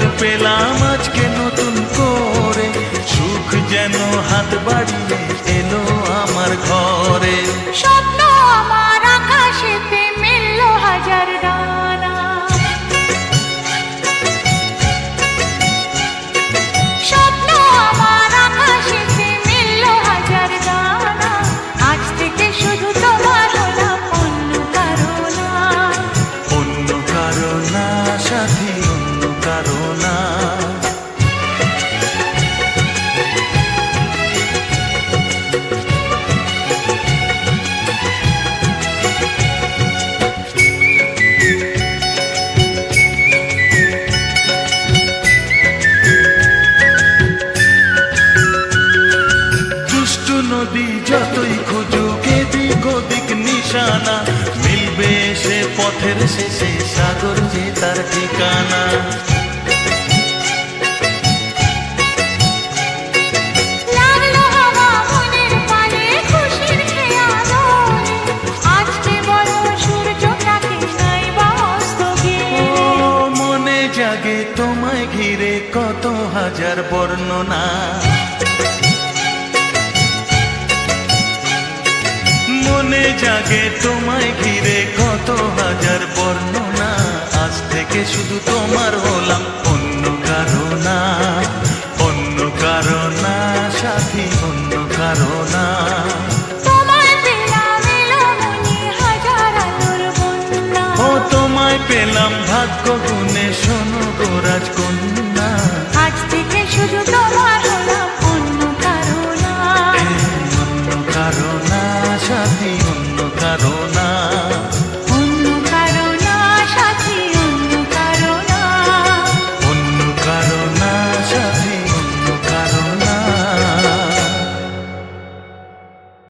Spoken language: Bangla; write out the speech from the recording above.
பார்த்து பெலாம কারণা। নদী যতই খুঁজুক এদিক ওদিক নিশানা, মিলবে সে পথের শেষে সাগর যে তার ঠিকানা। ঘিরে কত হাজার বর্ণনা। মনে জাগে তোমায় ঘিরে কত হাজার বর্ণনা। আজ থেকে শুধু তোমার হলাম অন্য কারণা। অন্য কারণা সাথী অন্য কারণা। পেলাম ভাগ্য গুণে শোনো। অন্য কারণা